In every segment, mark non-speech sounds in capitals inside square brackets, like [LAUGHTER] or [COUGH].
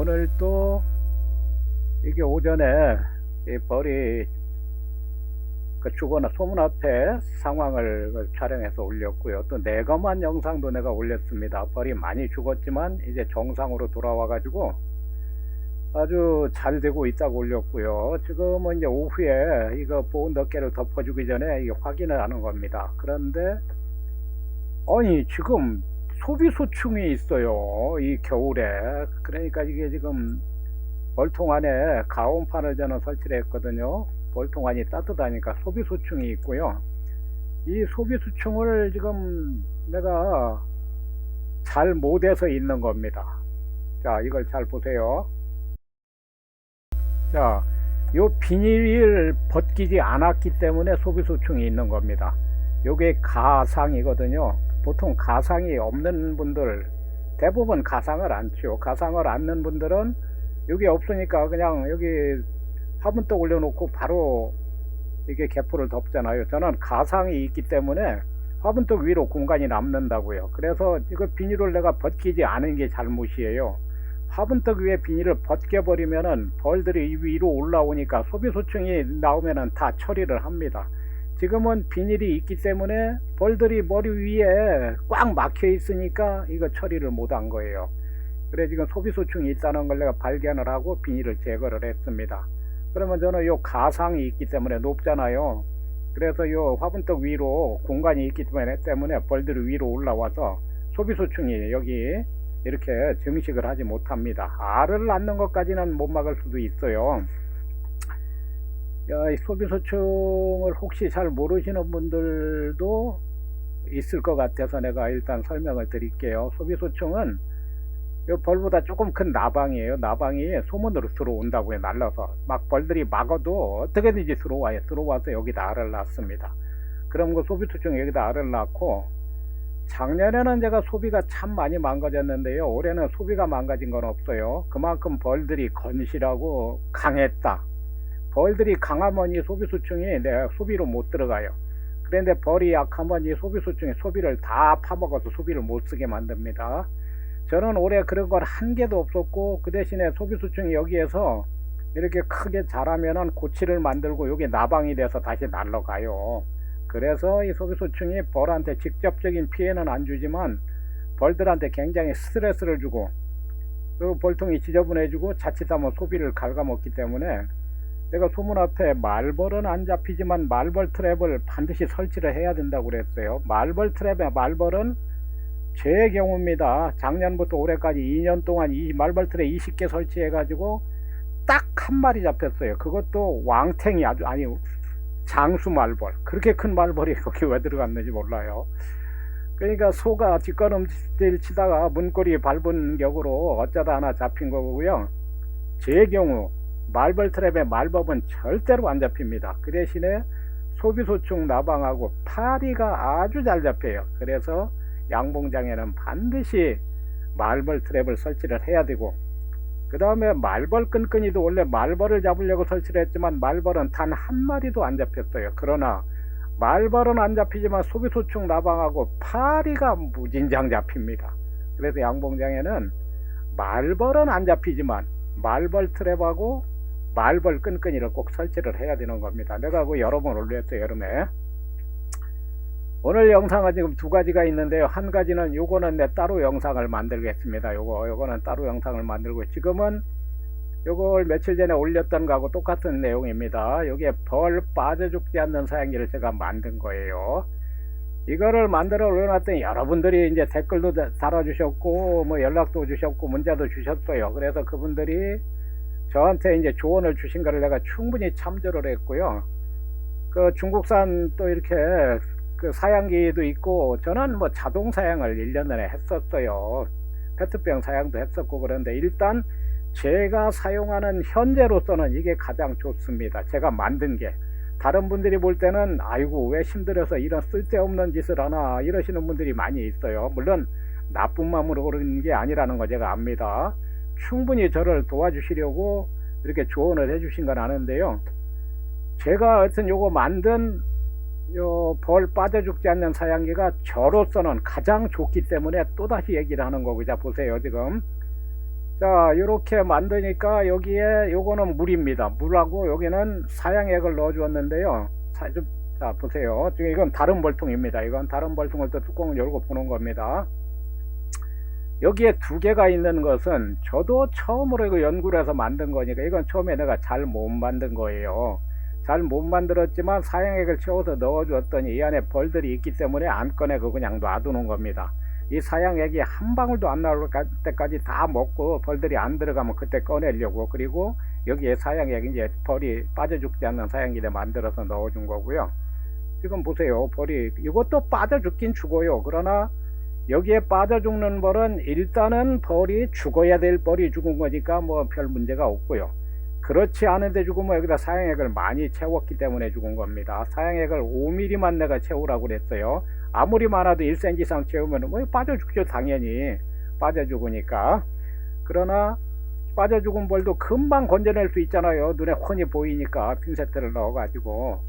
오늘 또 이게 오전에 이 벌이 그 주거나 소문 앞에 상황을 그 촬영해서 올렸고요. 또 내검한 영상도 내가 올렸습니다. 벌이 많이 죽었지만 이제 정상으로 돌아와 가지고 아주 잘 되고 있다고 올렸고요. 지금은 이제 오후에 이거 보온 덮개를 덮어주기 전에 확인을 하는 겁니다. 그런데 아니 지금 소비 소충이 있어요. 이 겨울에. 그러니까 이게 지금 벌통 안에 가온판을 저는 설치를 했거든요. 벌통 안이 따뜻하니까 소비 소충이 있고요. 이 소비 소충을 지금 내가 잘 못해서 있는 겁니다. 자, 이걸 잘 보세요. 자, 요 비닐을 벗기지 않았기 때문에 소비 소충이 있는 겁니다. 요게 가상이거든요. 보통 가상이 없는 분들 대부분 가상을 안죠. 가상을 안는 분들은 여기 없으니까 그냥 여기 화분떡 올려놓고 바로 이게 개포를 덮잖아요. 저는 가상이 있기 때문에 화분떡 위로 공간이 남는다고요. 그래서 이거 비닐을 내가 벗기지 않은 게 잘못이에요. 화분떡 위에 비닐을 벗겨버리면은 벌들이 위로 올라오니까 소비소충이 나오면은 다 처리를 합니다. 지금은 비닐이 있기 때문에 벌들이 머리 위에 꽉 막혀 있으니까 이거 처리를 못 한 거예요. 그래 지금 소비소충이 있다는 걸 내가 발견을 하고 비닐을 제거를 했습니다. 그러면 저는 요 가상이 있기 때문에 높잖아요. 그래서 요 화분떡 위로 공간이 있기 때문에, 때문에 벌들이 위로 올라와서 소비소충이 여기 이렇게 증식을 하지 못합니다. 알을 낳는 것까지는 못 막을 수도 있어요. 소비소충을 혹시 잘 모르시는 분들도 있을 것 같아서 내가 일단 설명을 드릴게요. 소비소충은 이 벌보다 조금 큰 나방이에요. 나방이 소문으로 들어온다고요. 날라서 막 벌들이 막아도 어떻게든지 들어와요. 들어와서 여기다 알을 낳습니다. 그럼 그 소비소충 여기다 알을 낳고 작년에는 제가 소비가 참 많이 망가졌는데요. 올해는 소비가 망가진 건 없어요. 그만큼 벌들이 건실하고 강했다. 벌들이 강하면 이 소비소충이 내 소비로 못 들어가요. 그런데 벌이 약하면 이 소비소충이 소비를 다 파먹어서 소비를 못 쓰게 만듭니다. 저는 올해 그런 걸 한 개도 없었고 그 대신에 소비소충이 여기에서 이렇게 크게 자라면은 고치를 만들고 여기 나방이 돼서 다시 날라가요. 그래서 이 소비소충이 벌한테 직접적인 피해는 안 주지만 벌들한테 굉장히 스트레스를 주고 그 벌통이 지저분해지고 자칫하면 소비를 갉아먹기 때문에 내가 소문 앞에 말벌은 안 잡히지만 말벌 트랩을 반드시 설치를 해야 된다고 그랬어요. 말벌 트랩에 말벌은 제 경우입니다. 작년부터 올해까지 2년 동안 이 말벌 트랩 20개 설치해가지고 딱 한 마리 잡혔어요. 그것도 왕탱이 아주 아니 장수 말벌 그렇게 큰 말벌이 [LAUGHS] 거기 왜 들어갔는지 몰라요. 그러니까 소가 뒷걸음질 치다가 문고리 밟은 격으로 어쩌다 하나 잡힌 거고요. 제 경우 말벌 트랩에 말법은 절대로 안 잡힙니다. 그 대신에 소비소충 나방하고 파리가 아주 잘 잡혀요. 그래서 양봉장에는 반드시 말벌 트랩을 설치를 해야 되고 그 다음에 말벌 끈끈이도 원래 말벌을 잡으려고 설치를 했지만 말벌은 단 한 마리도 안 잡혔어요. 그러나 말벌은 안 잡히지만 소비소충 나방하고 파리가 무진장 잡힙니다. 그래서 양봉장에는 말벌은 안 잡히지만 말벌 트랩하고 말벌 끈끈이를 꼭 설치를 해야 되는 겁니다. 내가 그 여러 번 올렸어요, 여름에. 오늘 영상은 지금 두 가지가 있는데요. 한 가지는 요거는 내 따로 영상을 만들겠습니다. 요거, 요거는 따로 영상을 만들고 지금은 요걸 며칠 전에 올렸던 거하고 똑같은 내용입니다. 요게 벌 빠져 죽지 않는 사양기를 제가 만든 거예요. 이거를 만들어 올려놨더니 여러분들이 이제 댓글도 달아주셨고, 뭐 연락도 주셨고, 문자도 주셨어요. 그래서 그분들이 저한테 이제 조언을 주신 거를 내가 충분히 참조를 했고요. 그 중국산 또 이렇게 그 사양기도 있고 저는 뭐 자동 사양을 1년 전에 했었어요. 페트병 사양도 했었고 그런데 일단 제가 사용하는 현재로서는 이게 가장 좋습니다. 제가 만든 게. 다른 분들이 볼 때는 아이고 왜 힘들어서 이런 쓸데없는 짓을 하나 이러시는 분들이 많이 있어요. 물론 나쁜 마음으로 그런 게 아니라는 거 제가 압니다. 충분히 저를 도와주시려고 이렇게 조언을 해주신 건 아는데요. 제가 하여튼 요거 만든 요벌 빠져 죽지 않는 사양기가 저로서는 가장 좋기 때문에 또다시 얘기를 하는 거고 자 보세요 지금. 자 이렇게 만드니까 여기에 요거는 물입니다. 물하고 여기는 사양액을 넣어 주었는데요. 자 보세요. 지금 이건 다른 벌통입니다. 이건 다른 벌통을 또 뚜껑을 열고 보는 겁니다 여기에 두 개가 있는 것은 저도 처음으로 이거 연구를 해서 만든 거니까 이건 처음에 내가 잘 못 만든 거예요. 잘 못 만들었지만 사양액을 채워서 넣어 주었더니 이 안에 벌들이 있기 때문에 안 꺼내고 그냥 놔두는 겁니다. 이 사양액이 한 방울도 안 나올 때까지 다 먹고 벌들이 안 들어가면 그때 꺼내려고 그리고 여기에 사양액 이제 벌이 빠져 죽지 않는 사양기를 만들어서 넣어준 거고요. 지금 보세요. 벌이 이것도 빠져 죽긴 죽어요. 그러나 여기에 빠져 죽는 벌은 일단은 벌이 죽어야 될 벌이 죽은 거니까 뭐 별 문제가 없고요. 그렇지 않은데 죽으면 여기다 사양액을 많이 채웠기 때문에 죽은 겁니다. 사양액을 5mm만 내가 채우라고 그랬어요. 아무리 많아도 1cm 이상 채우면 뭐 빠져 죽죠 당연히. 빠져 죽으니까. 그러나 빠져 죽은 벌도 금방 건져낼 수 있잖아요. 눈에 훤히 보이니까 핀세트를 넣어 가지고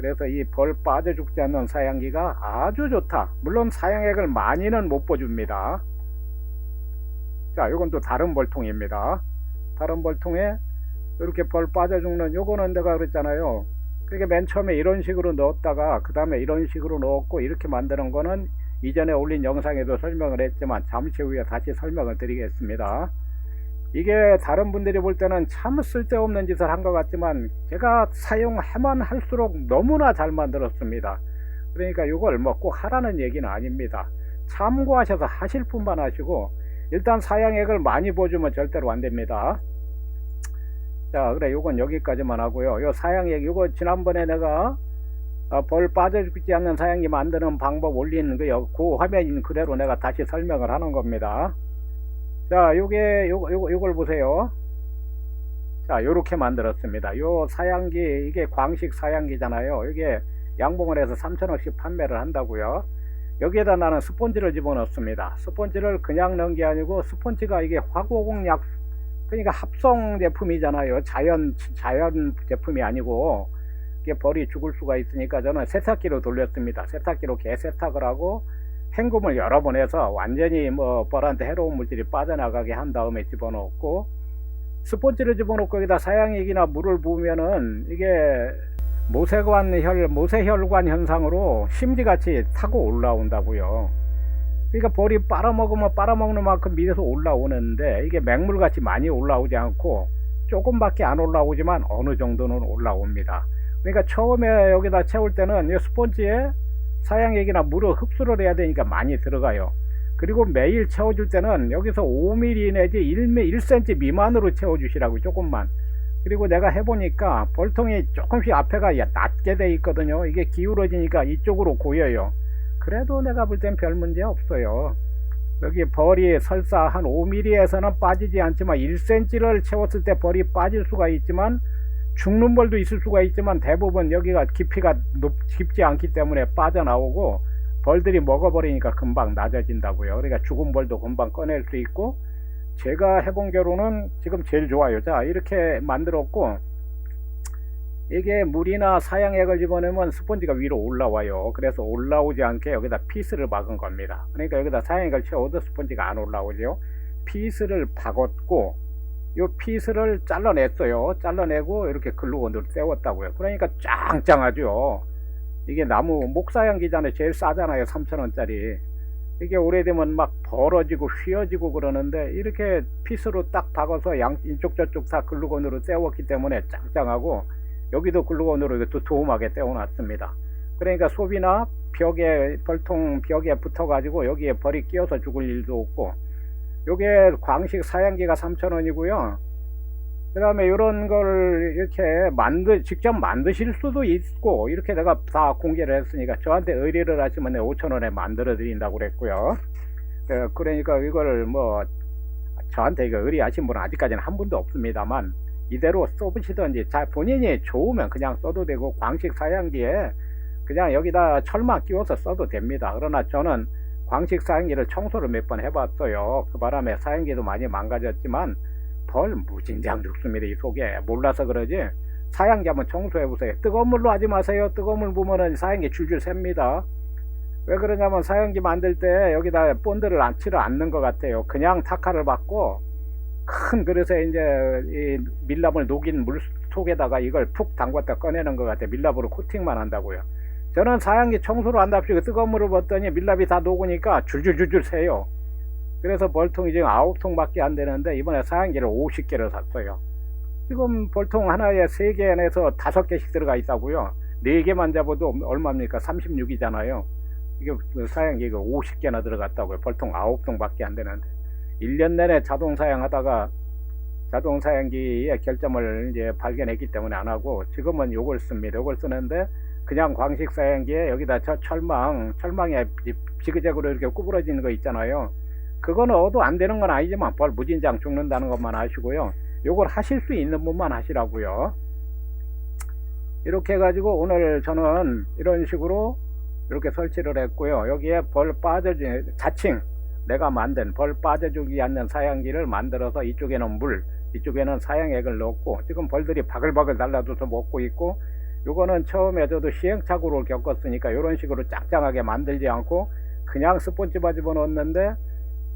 그래서 이 벌 빠져 죽지 않는 사양기가 아주 좋다. 물론 사양액을 많이는 못 보줍니다. 자 이건 또 다른 벌통입니다. 다른 벌통에 이렇게 벌 빠져 죽는 요거는 내가 그랬잖아요. 그게 맨 처음에 이런 식으로 넣었다가 그 다음에 이런 식으로 넣었고 이렇게 만드는 거는 이전에 올린 영상에도 설명을 했지만 잠시 후에 다시 설명을 드리겠습니다 이게 다른 분들이 볼 때는 참 쓸데없는 짓을 한 것 같지만 제가 사용해만 할수록 너무나 잘 만들었습니다. 그러니까 이걸 뭐 꼭 하라는 얘기는 아닙니다. 참고하셔서 하실 분만 하시고 일단 사양액을 많이 보주면 절대로 안 됩니다. 자 그래 요건 여기까지만 하고요. 요 사양액 요거 지난번에 내가 어, 벌 빠져 죽지 않는 사양이 만드는 방법 올린 그, 요- 그 화면 그대로 내가 다시 설명을 하는 겁니다 자 요게 요거 요거 요걸 보세요. 자 요렇게 만들었습니다. 요 사양기 이게 광식 사양기잖아요. 이게 양봉을 해서 3천원씩 판매를 한다고요. 여기에다 나는 스폰지를 집어넣습니다. 스폰지를 그냥 넣은 게 아니고 스폰지가 이게 화공약 그러니까 합성 제품이잖아요. 자연 자연 제품이 아니고 이게 벌이 죽을 수가 있으니까 저는 세탁기로 돌렸습니다. 세탁기로 개 세탁을 하고 헹굼을 여러 번 해서 완전히 뭐 벌한테 해로운 물질이 빠져나가게 한 다음에 집어넣고 스폰지를 집어넣고 여기다 사양액이나 물을 부으면은 이게 모세관 혈 모세혈관 현상으로 심지같이 타고 올라온다고요. 그러니까 벌이 빨아먹으면 빨아먹는 만큼 밑에서 올라오는데 이게 맹물같이 많이 올라오지 않고 조금밖에 안 올라오지만 어느 정도는 올라옵니다. 그러니까 처음에 여기다 채울 때는 이 스폰지에 사양액이나 물을 흡수를 해야 되니까 많이 들어가요. 그리고 매일 채워줄 때는 여기서 5mm 내지 1mm, 1cm 미만으로 채워주시라고 조금만. 그리고 내가 해보니까 벌통이 조금씩 앞에가 낮게 돼 있거든요. 이게 기울어지니까 이쪽으로 고여요. 그래도 내가 볼 땐 별 문제 없어요. 여기 벌이 설사 한 5mm에서는 빠지지 않지만 1cm를 채웠을 때 벌이 빠질 수가 있지만 죽는 벌도 있을 수가 있지만 대부분 여기가 깊이가 높, 깊지 않기 때문에 빠져나오고 벌들이 먹어버리니까 금방 낮아진다고요. 그러니까 죽은 벌도 금방 꺼낼 수 있고 제가 해본 결론은 지금 제일 좋아요. 자 이렇게 만들었고 이게 물이나 사양액을 집어넣으면 스펀지가 위로 올라와요. 그래서 올라오지 않게 여기다 피스를 박은 겁니다. 그러니까 여기다 사양액을 채워도 스펀지가 안 올라오죠. 피스를 박았고 이 피스를 잘라냈어요. 잘라내고 이렇게 글루건으로 세웠다고요. 그러니까 짱짱하죠. 이게 나무 목사양기잖아요. 제일 싸잖아요. 3천원짜리. 이게 오래되면 막 벌어지고 휘어지고 그러는데 이렇게 피스로 딱 박아서 양 이쪽 저쪽 다 글루건으로 세웠기 때문에 짱짱하고 여기도 글루건으로 이렇게 두툼하게 떼어놨습니다. 그러니까 소비나 벽에 벌통 벽에 붙어가지고 여기에 벌이 끼어서 죽을 일도 없고 요게 광식 사양기가 3,000원이고요. 그 다음에 이런 걸 이렇게 만드, 직접 만드실 수도 있고, 이렇게 내가 다 공개를 했으니까 저한테 의뢰를 하시면 5,000원에 만들어 드린다고 그랬고요. 어, 그러니까 이걸 뭐, 저한테 이거 의뢰하신 분은 아직까지는 한 분도 없습니다만, 이대로 써보시든지, 자, 본인이 좋으면 그냥 써도 되고, 광식 사양기에 그냥 여기다 철만 끼워서 써도 됩니다. 그러나 저는 광식 사양기를 청소를 몇 번 해봤어요. 그 바람에 사양기도 많이 망가졌지만 벌 무진장 죽습니다. 이 속에 몰라서 그러지. 사양기 한번 청소해 보세요. 뜨거운 물로 하지 마세요. 뜨거운 물 부으면 사양기 줄줄 셉니다. 왜 그러냐면 사양기 만들 때 여기다 본드를 안 치를 않는 것 같아요. 그냥 타카를 받고 큰 그릇에 이제 이 밀랍을 녹인 물 속에다가 이걸 푹 담갔다 꺼내는 것 같아요. 밀랍으로 코팅만 한다고요. 저는 사양기 청소를 한답시고 뜨거운 물을 붓더니 밀랍이 다 녹으니까 줄줄줄줄 새요. 그래서 벌통이 지금 9통밖에 안 되는데 이번에 사양기를 50개를 샀어요. 지금 벌통 하나에 3개 안에서 5개씩 들어가 있다고요. 4개만 잡아도 얼마입니까? 36이잖아요. 이게 사양기가 50개나 들어갔다고요. 벌통 9통밖에 안 되는데. 1년 내내 자동 사양하다가 자동 사양기의 결점을 이제 발견했기 때문에 안 하고 지금은 요걸 씁니다. 요걸 쓰는데 그냥 광식 사양기에 여기다 저 철망, 철망에 비- 비그적으로 이렇게 구부러지는 거 있잖아요. 그거는 얻어 안 되는 건 아니지만 벌 무진장 죽는다는 것만 아시고요. 요걸 하실 수 있는 분만 하시라고요. 이렇게 해가지고 오늘 저는 이런 식으로 이렇게 설치를 했고요. 여기에 벌 빠져주 자칭 내가 만든 벌 빠져주지 않는 사양기를 만들어서 이쪽에는 물, 이쪽에는 사양액을 넣고 지금 벌들이 바글바글 달라져서 먹고 있고 요거는 처음에 저도 시행착오를 겪었으니까 이런 식으로 짱짱하게 만들지 않고 그냥 스폰지바 집어넣었는데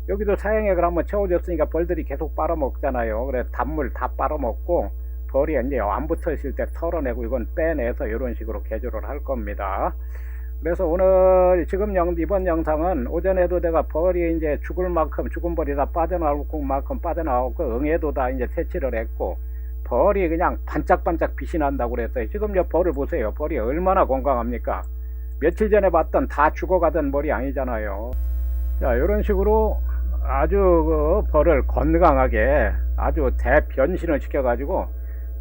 여기도 사양액을 한번 채워줬으니까 벌들이 계속 빨아먹잖아요. 그래 단물 다 빨아먹고 벌이 이제 안 붙어 있을 때 털어내고 이건 빼내서 이런 식으로 개조를 할 겁니다. 그래서 오늘 지금 영, 이번 영상은 오전에도 내가 벌이 이제 죽을 만큼 죽은 벌이 다 빠져나올 만큼 빠져나오고 응애도 다 이제 퇴치를 했고 벌이 그냥 반짝반짝 빛이 난다고 그랬어요. 지금 저 벌을 보세요. 벌이 얼마나 건강합니까? 며칠 전에 봤던 다 죽어가던 벌이 아니잖아요. 자, 이런 식으로 아주 그 벌을 건강하게 아주 대변신을 시켜가지고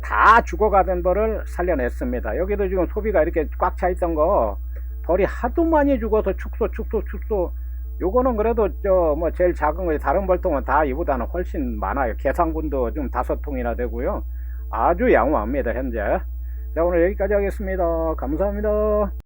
다 죽어가던 벌을 살려냈습니다. 여기도 지금 소비가 이렇게 꽉 차 있던 거 벌이 하도 많이 죽어서 축소, 축소, 축소. 요거는 그래도 저 뭐 제일 작은 거 다른 벌통은 다 이보다는 훨씬 많아요. 계산군도 좀 다섯 통이나 되고요. 아주 양호합니다 현재. 자 오늘 여기까지 하겠습니다. 감사합니다.